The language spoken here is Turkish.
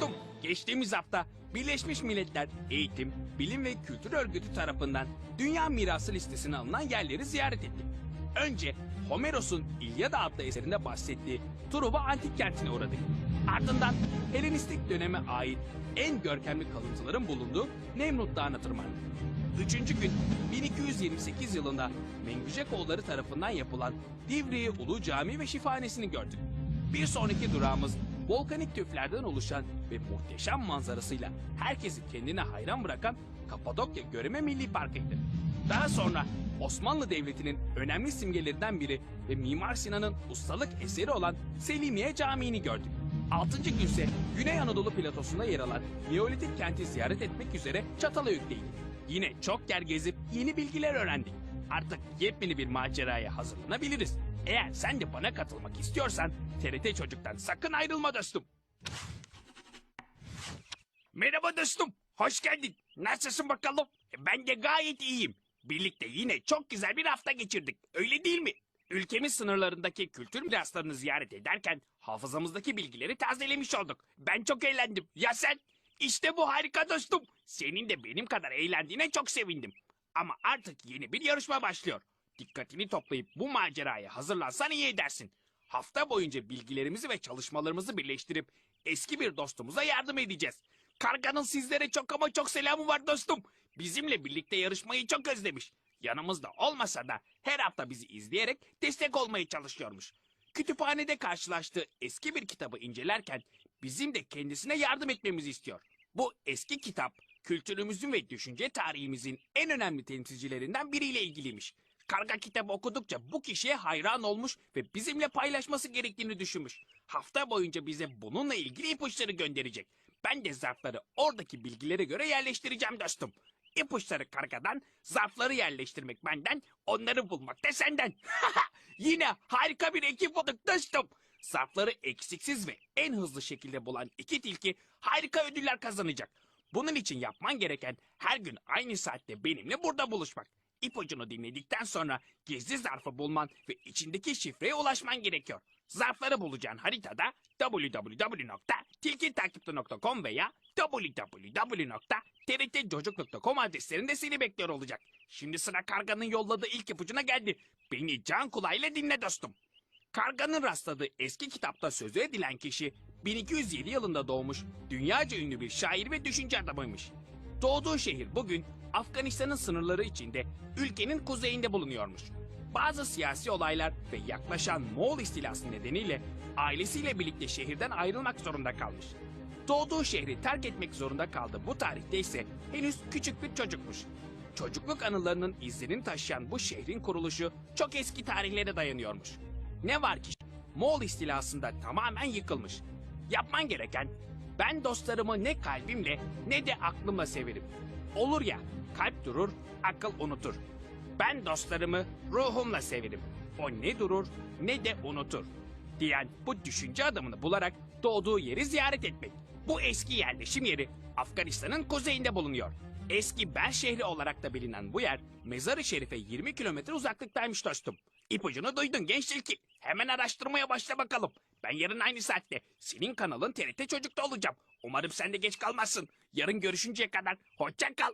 dostum. Geçtiğimiz hafta Birleşmiş Milletler Eğitim, Bilim ve Kültür Örgütü tarafından Dünya Mirası listesine alınan yerleri ziyaret ettik. Önce Homeros'un İlyada adlı eserinde bahsettiği Truva Antik Kenti'ne uğradık. Ardından Helenistik döneme ait en görkemli kalıntıların bulunduğu Nemrut Dağı'na tırmandık. Üçüncü gün 1228 yılında Mengücekoğulları tarafından yapılan Divriği Ulu Cami ve Şifahanesi'ni gördük. Bir sonraki durağımız volkanik tüflerden oluşan ve muhteşem manzarasıyla herkesi kendine hayran bırakan Kapadokya Göreme Milli Parkı'ydı. Daha sonra Osmanlı Devleti'nin önemli simgelerinden biri ve Mimar Sinan'ın ustalık eseri olan Selimiye Camii'ni gördük. Altıncı günse Güney Anadolu platosunda yer alan Neolitik kenti ziyaret etmek üzere Çatalhöyük'teydik. Yine çok yer gezip yeni bilgiler öğrendik. Artık yepyeni bir maceraya hazırlanabiliriz. Eğer sen de bana katılmak istiyorsan TRT Çocuk'tan sakın ayrılma dostum. Merhaba dostum. Hoş geldin. Nasılsın bakalım? Ben de gayet iyiyim. Birlikte yine çok güzel bir hafta geçirdik. Öyle değil mi? Ülkemiz sınırlarındaki kültür miraslarını ziyaret ederken hafızamızdaki bilgileri tazelemiş olduk. Ben çok eğlendim. Ya sen? İşte bu harika dostum. Senin de benim kadar eğlendiğine çok sevindim. Ama artık yeni bir yarışma başlıyor. Dikkatini toplayıp bu maceraya hazırlansan iyi edersin. Hafta boyunca bilgilerimizi ve çalışmalarımızı birleştirip eski bir dostumuza yardım edeceğiz. Karganın sizlere çok ama çok selamı var dostum. Bizimle birlikte yarışmayı çok özlemiş. Yanımızda olmasa da her hafta bizi izleyerek destek olmaya çalışıyormuş. Kütüphanede karşılaştığı eski bir kitabı incelerken bizim de kendisine yardım etmemizi istiyor. Bu eski kitap kültürümüzün ve düşünce tarihimizin en önemli temsilcilerinden biriyle ilgiliymiş. Karga kitabı okudukça bu kişiye hayran olmuş ve bizimle paylaşması gerektiğini düşünmüş. Hafta boyunca bize bununla ilgili ipuçları gönderecek. Ben de zarfları oradaki bilgilere göre yerleştireceğim dostum. İpuçları kargadan, zarfları yerleştirmek benden, onları bulmak da senden. Yine harika bir ekip olduk dostum. Zarfları eksiksiz ve en hızlı şekilde bulan iki tilki harika ödüller kazanacak. Bunun için yapman gereken her gün aynı saatte benimle burada buluşmak. İpucunu dinledikten sonra gizli zarfı bulman ve içindeki şifreye ulaşman gerekiyor. Zarfları bulacağın haritada www.tilkitakipte.com veya www.trtcocuk.com adreslerinde seni bekliyor olacak. Şimdi sıra karganın yolladığı ilk ipucuna geldi. Beni can kulağıyla dinle dostum. Karganın rastladığı eski kitapta sözü edilen kişi 1207 yılında doğmuş, dünyaca ünlü bir şair ve düşünce adamıymış. Doğduğu şehir bugün Afganistan'ın sınırları içinde ülkenin kuzeyinde bulunuyormuş. Bazı siyasi olaylar ve yaklaşan Moğol istilası nedeniyle ailesiyle birlikte şehirden ayrılmak zorunda kalmış. Doğduğu şehri terk etmek zorunda kaldı bu tarihte ise henüz küçük bir çocukmuş. Çocukluk anılarının izlerini taşıyan bu şehrin kuruluşu çok eski tarihlere dayanıyormuş. Ne var ki Moğol istilasında tamamen yıkılmış. Yapman gereken ben dostlarımı ne kalbimle ne de aklımla severim. Olur ya kalp durur, akıl unutur. Ben dostlarımı ruhumla severim. O ne durur ne de unutur. Diyen bu düşünce adamını bularak doğduğu yeri ziyaret etmek. Bu eski yerleşim yeri Afganistan'ın kuzeyinde bulunuyor. Eski Bel şehri olarak da bilinen bu yer Mezar-ı Şerif'e 20 kilometre uzaklıktaymış dostum. İpucunu duydun genç tilki. Hemen araştırmaya başla bakalım. Ben yarın aynı saatte senin kanalın TRT Çocuk'ta olacağım. Umarım sen de geç kalmazsın. Yarın görüşünceye kadar hoşça kal.